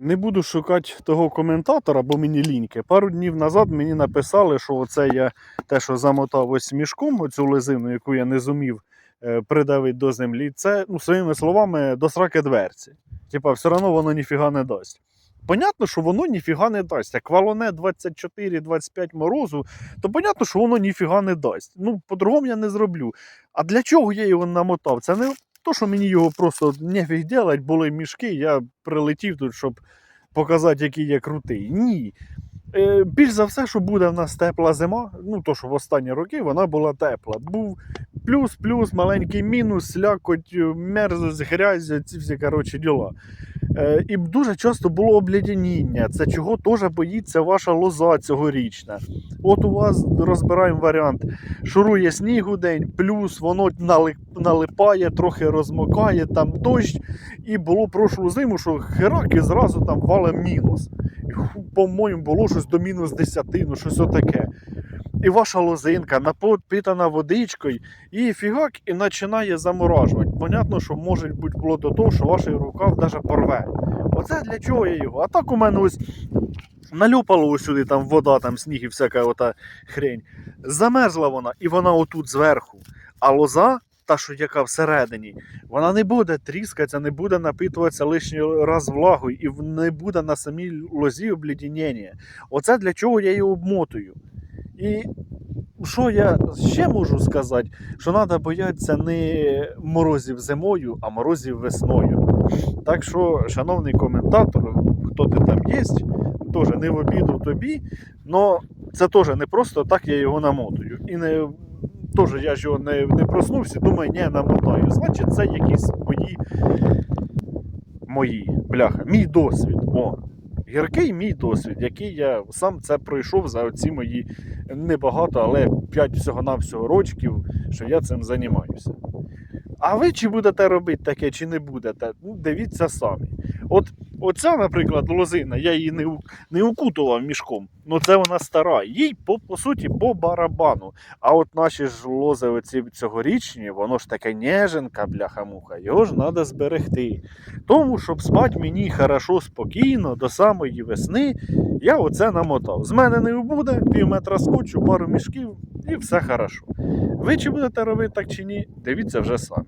Не буду шукати того коментатора, бо мені ліньки. Пару днів назад мені написали, що оце я те, що замотав ось мішком, оцю лизину, яку я не зумів е, придавити до землі, це, ну, своїми словами, до сраки дверці. Типа, все одно воно ніфіга не дасть. Понятно, що воно ніфіга не дасть. Як валоне 24-25 морозу, то понятно, що воно ніфіга не дасть. Ну, по-другому я не зроблю. А для чого я його намотав? Це не то, що мені його просто нефіг делать, були мішки, я прилетів тут, щоб показати, який я крутий. Ні. Е, більш за все, що буде в нас тепла зима, ну то, що в останні роки вона була тепла. Був плюс-плюс, маленький мінус, лякоть, мерзость, грязь, ці всі коротше діла. Е, і дуже часто було облядяніння. Це чого теж боїться ваша лоза цьогорічна. От у вас розбираємо варіант. Шурує снігу день, плюс воно налипає, трохи розмокає, там дощ. І було прошлу зиму, що херак і зразу там вале мінус. По-моєму, було щось до мінус 10, ну щось отаке. І ваша лозинка напитана водичкою, і фігак і починає заморажувати. Понятно, що може бути вплоть до того, що ваш рукав навіть порве. Оце для чого я його? А так у мене ось нальопало ось сюди там вода, там сніг і всяка ота хрень. Замерзла вона, і вона отут зверху. А лоза, та, що яка всередині, вона не буде тріскатися, не буде напитуватися лишній раз влагою, і не буде на самій лозі облідінення. Оце для чого я її обмотую. І що я ще можу сказати, що треба боятися не морозів зимою, а морозів весною. Так що, шановний коментатор, хто ти там є, теж не в обіду тобі, але це теж не просто так я його намотую. І не теж я ж його не, не проснувся, думаю, ні, намотаю. Значить, це якісь мої мої бляха, мій досвід. О, гіркий мій досвід, який я сам це пройшов за оці мої небагато, але 5 всього-навсього рочків, що я цим займаюся. А ви чи будете робити таке, чи не будете? Ну, дивіться самі. От оця, наприклад, лозина, я її не, не укутував мішком. Ну це вона стара. Їй по, по суті по барабану. А от наші ж лози оці цьогорічні, воно ж таке неженка, бляха-муха, його ж треба зберегти. Тому, щоб спати мені хорошо, спокійно, до самої весни, я оце намотав. З мене не буде, пів метра скотчу, пару мішків і все хорошо. Ви чи будете робити так чи ні, дивіться вже самі.